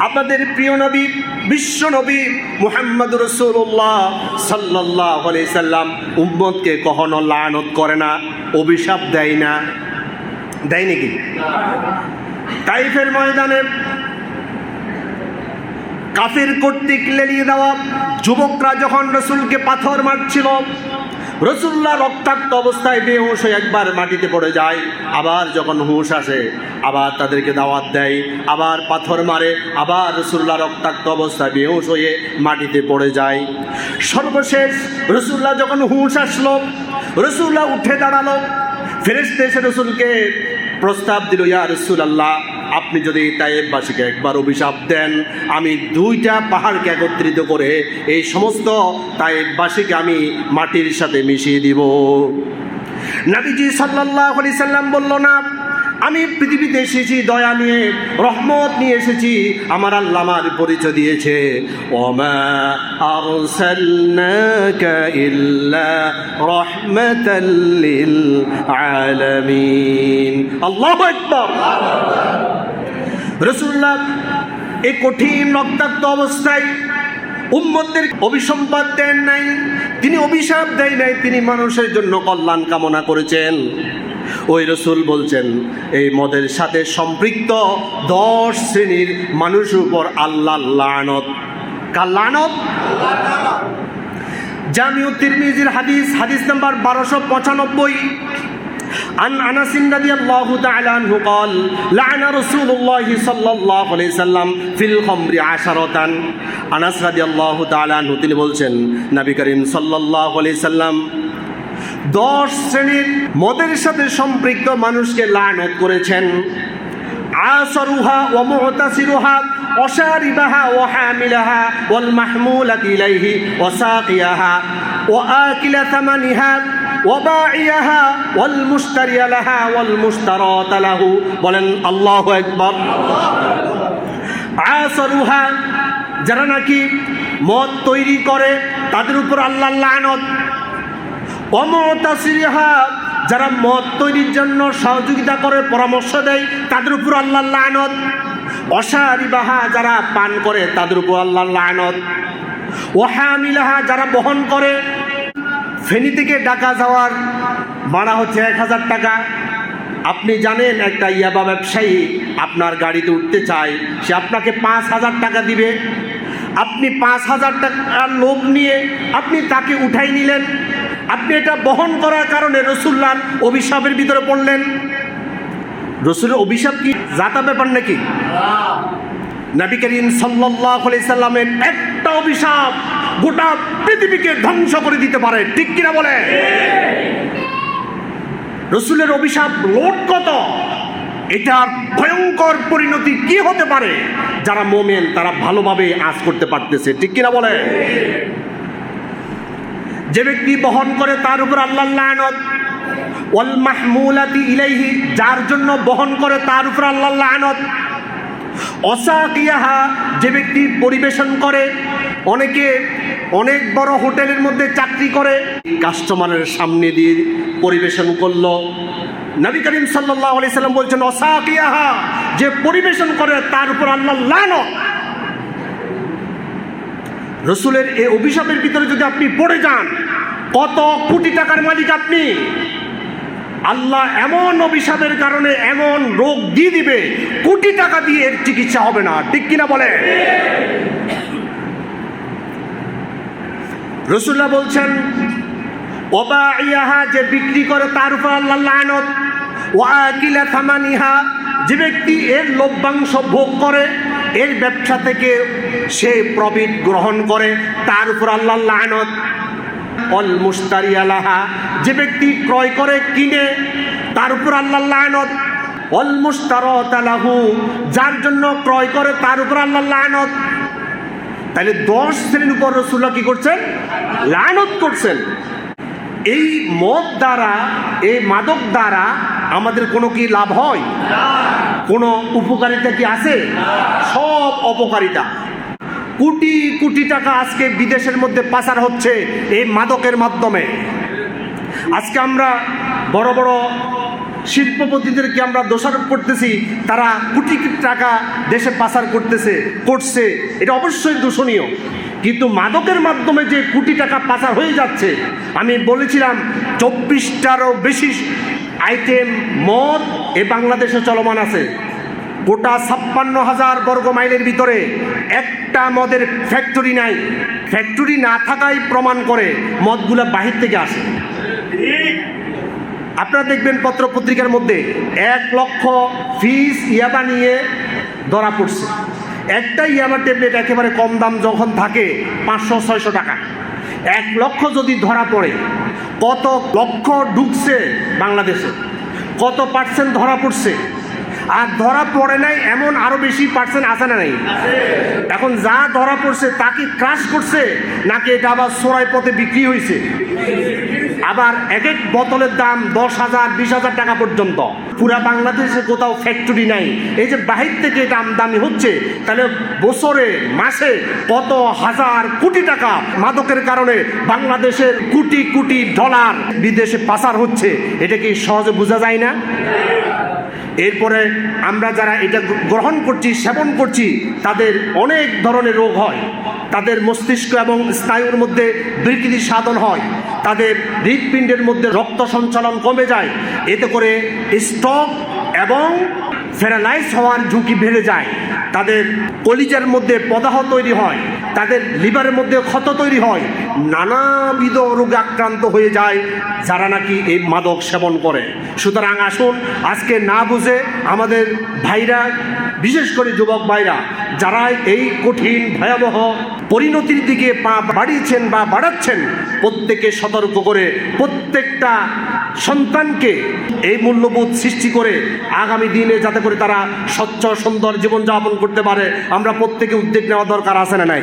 আপনাদের প্রিয় নবী, বিশ্ব নবী মুহাম্মদ রসুল্লাহ সাল্লাহ সাল্লাম উম্মতকে কখনো লানত করে না, অভিশাপ দেয় না। দেয় নাকি? তাইফের ময়দানে কাফের কর্তৃক লেলিয়ে দেওয়া যুবকরা যখন রসুলকে পাথর মারছিল রসুল্লাহ রক্তাক্ত অবস্থায় বেহুশ হয়ে একবার মাটিতে পড়ে যায়। আবার যখন হুঁশ আসে, আবার তাদেরকে দাওয়াত দেয়, আবার পাথর মারে, আবার রসুল্লাহ রক্তাক্ত অবস্থায় বেহুশ হয়ে মাটিতে পড়ে যায়। সর্বশেষ রসুল্লাহ যখন হুঁশ আসলো, রসুল্লাহ উঠে দাঁড়াল। ফেরেস্তে এসে রসুলকে প্রস্তাব দিল, ইয়া রসুল আল্লাহ আপনি যদি তাইবাসীকে একবার অভিশাপ দেন, আমি দুইটা পাহাড়কে একত্রিত করে এই সমস্ত তাইবাসীকে আমি মাটির সাথে মিশিয়ে দিব। নাবিজি সাল্লাহ আলি সাল্লাম বলল, না, আমি পৃথিবীতে এসেছি, দয়া নিয়ে, রহমত নিয়ে এসেছি, আমার আল্লাহ আমার পরিচয় দিয়েছে। ইল্লা আলামিন। আল্লাহু রসুল্লাহ, এই কঠিন রক্তাক্ত অবস্থায় উম্মতদের অভিসম্পাদ দেন নাই, তিনি অভিশাপ দেয় নাই, তিনি মানুষের জন্য কল্যাণ কামনা করেছেন। ওই রসুল বলছেন, এই মদের সাথে সম্পৃক্ত দশ শ্রেণির মানুষের উপর আল্লাহ লানত। কার জামিউ তিরমিজির হাদিস হাদিস নাম্বার বারোশো পঁচানব্বই। عن انس رضي الله تعالى عنه قال لعن رسول الله صلى الله عليه وسلم في الخمر عشرة আনাস রাদিয়াল্লাহু তাআলা আনহু তিনি বলছেন নবী করিম সাল্লাল্লাহু আলাইহি সাল্লাম দশ শ্রেণীর মদের সাথে সম্পৃক্ত মানুষকে লানত করেছেন আসারুহা ওয়া মুতাসিরুহা وشاربها وحاملها والمحمولة إليه وساقيها وآكل ثمنها وباعيها والمشتري لها والمشترات له বলেন আল্লাহু আকবার আসারুহা যারা নাকি মদ তৈরি করে তাদের উপর আল্লাহ লানত অমতাসিরিহা যারা মদ তৈরির জন্য সহযোগিতা করে, পরামর্শ দেয়, তাদের উপর আল্লাহ লানত অসারিবাহা যারা পান করে, তাদের উপর আল্লাহ লানত ওহামিলাহা যারা বহন করে, ফেনী থেকে ডাকা যাওয়ার ভাড়া হচ্ছে এক হাজার টাকা। আপনি জানেন, একটা ইয়াবা ব্যবসায়ী আপনার গাড়িতে উঠতে চায়, সে আপনাকে পাঁচ হাজার টাকা দিবে। আপনি পাঁচ হাজার টাকার লোভ নিয়ে আপনি তাকে উঠাই নিলেন। আপনি এটা বহন করার কারণে রসুল্লার অভিশাপের ভিতরে পড়লেন। রসুলের অভিশাপ কি? জাতা ব্যাপার নাকি? নবী করিম আলাইহি সাল্লামের একটা অভিশাপ গোটা পৃথিবীকে ধ্বংস করে দিতে পারে। ঠিক কিনা বলে? রসুলের অভিশাপ লোট কত? এটার ভয়ঙ্কর পরিণতি কি হতে পারে? যারা মোমেন, তারা ভালোভাবে আজ করতে পারতেছে। ঠিক কিনা বলে? যে ব্যক্তি বহন করে তার উপর আল্লাহ লানত ওয়াল মাহমুলাতি ইলাইহি, যার জন্য বহন করে তার উপর আল্লাহ লানত অসাকিয়াহা, যে ব্যক্তি পরিবেশন করে, অনেকে অনেক বড় হোটেলের মধ্যে চাকরি করে, কাস্টমারের সামনে দিয়ে পরিবেশন করল। নবী করিম সাল্লাহ আলি সাল্লাম বলছেন, অসাকিয়াহা, যে পরিবেশন করে তার উপর আল্লাহ লানত রসুলের এই অভিশাপের ভিতরে যদি আপনি পড়ে যান, কত কোটি টাকার মালিক আপনি? আল্লাহ এমন অভিশাপের কারণে এমন রোগ দিয়ে দিবে, কোটি টাকা দিয়ে এর চিকিৎসা হবে না। ঠিক কিনা বলে রসুল্লাহ বলছেন ওবা ইয়াহা যে বিক্রি করে তার উপর আল্লাহ লানত, ওয়াকিলা থামানিহা যে ব্যক্তি এর লভ্যাংশ ভোগ করে এর ব্যবসা থেকে সে প্রফিট গ্রহণ করে, তার উপর আল্লাহ লানত। অল মুস্তারি আলাহা যে ব্যক্তি ক্রয় করে, কিনে, তার উপর আল্লাহ লানত। অল মুস্তারত আলাহু যার জন্য ক্রয় করে, তার উপর আল্লাহ লানত। তাহলে দশ শ্রেণির উপর রসুল্লাহ কি করছেন? লানত করছেন। এই মদ দ্বারা, এই মাদক দ্বারা আমাদের কোনো কি লাভ হয়? কোনো উপকারিতা কি আছে? সব অপকারিতা। কোটি কোটি টাকা আজকে বিদেশের মধ্যে পাচার হচ্ছে এই মাদকের মাধ্যমে। আজকে আমরা বড় বড় শিল্পপতিদেরকে আমরা দোষারোপ করতেছি, তারা কোটি টাকা দেশে পাচার করতেছে, করছে। এটা অবশ্যই দূষণীয়। কিন্তু মাদকের মাধ্যমে যে কোটি টাকা পাচার হয়ে যাচ্ছে, আমি বলেছিলাম, চব্বিশটারও বেশি আইটেম মদ এ বাংলাদেশে চলমান আছে। গোটা ছাপ্পান্ন হাজার বর্গ মাইলের ভিতরে একটা মদের ফ্যাক্টরি নাই। ফ্যাক্টরি না থাকাই প্রমাণ করে মদগুলো বাহির থেকে আসে। আপনারা দেখবেন পত্র পত্রিকার মধ্যে এক লক্ষ ফিস ইয়াবা নিয়ে ধরা পড়ছে। একটা ইয়াবা ট্যাবলেট একেবারে কম দাম যখন থাকে পাঁচশো, ছয়শো টাকা। এক লক্ষ যদি ধরা পড়ে, কত লক্ষ ঢুকছে বাংলাদেশে? কত পার্সেন্ট ধরা পড়ছে? আর ধরা পড়ে নাই, এমন আরও বেশি পার্সেন্ট আছে না নাই? এখন যা ধরা পড়ছে, তা কি ক্রাশ করছে, নাকি এটা আবার সোরাই পথে বিক্রি হয়েছে আবার এক এক বোতলের দাম দশ হাজার, বিশ হাজার টাকা পর্যন্ত। পুরা বাংলাদেশে কোথাও ফ্যাক্টরি নাই। এই যে বাহির থেকে এটা আমদানি হচ্ছে, তাহলে বছরে, মাসে কত হাজার কোটি টাকা মাদকের কারণে বাংলাদেশের কোটি কোটি ডলার বিদেশে পাচার হচ্ছে? এটা কি সহজে বোঝা যায় না? এরপরে আমরা যারা এটা গ্রহণ করছি, সেবন করছি, তাদের অনেক ধরনের রোগ হয়। তাদের মস্তিষ্ক এবং স্নায়ুর মধ্যে বিকৃতি সাধন হয়। তাদের হৃৎপিণ্ডের মধ্যে রক্ত সঞ্চালন কমে যায়। এতে করে স্ট্রোক এবং ফেরালাইজ হওয়ার ঝুঁকি বেড়ে যায়। তাদের কলিজার মধ্যে প্রদাহ তৈরি হয়। তাদের লিভারের মধ্যে ক্ষত তৈরি হয়, নানাবিধ রোগে আক্রান্ত হয়ে যায়, যারা নাকি এই মাদক সেবন করে। সুতরাং আসুন, আজকে না বুঝে আমাদের ভাইরা, বিশেষ করে যুবক ভাইরা যারা এই কঠিন, ভয়াবহ পরিণতির দিকে পা বাড়িয়েছেন বা বাড়াচ্ছেন প্রত্যেকে সতর্ক করে প্রত্যেকটা সন্তানকে এই মূল্যবোধ সৃষ্টি করে আগামী দিনে যাতে করে তারা স্বচ্ছ সুন্দর জীবনযাপন করতে পারে, আমরা প্রত্যেকে উদ্যোগ নেওয়া দরকার আছে না নাই?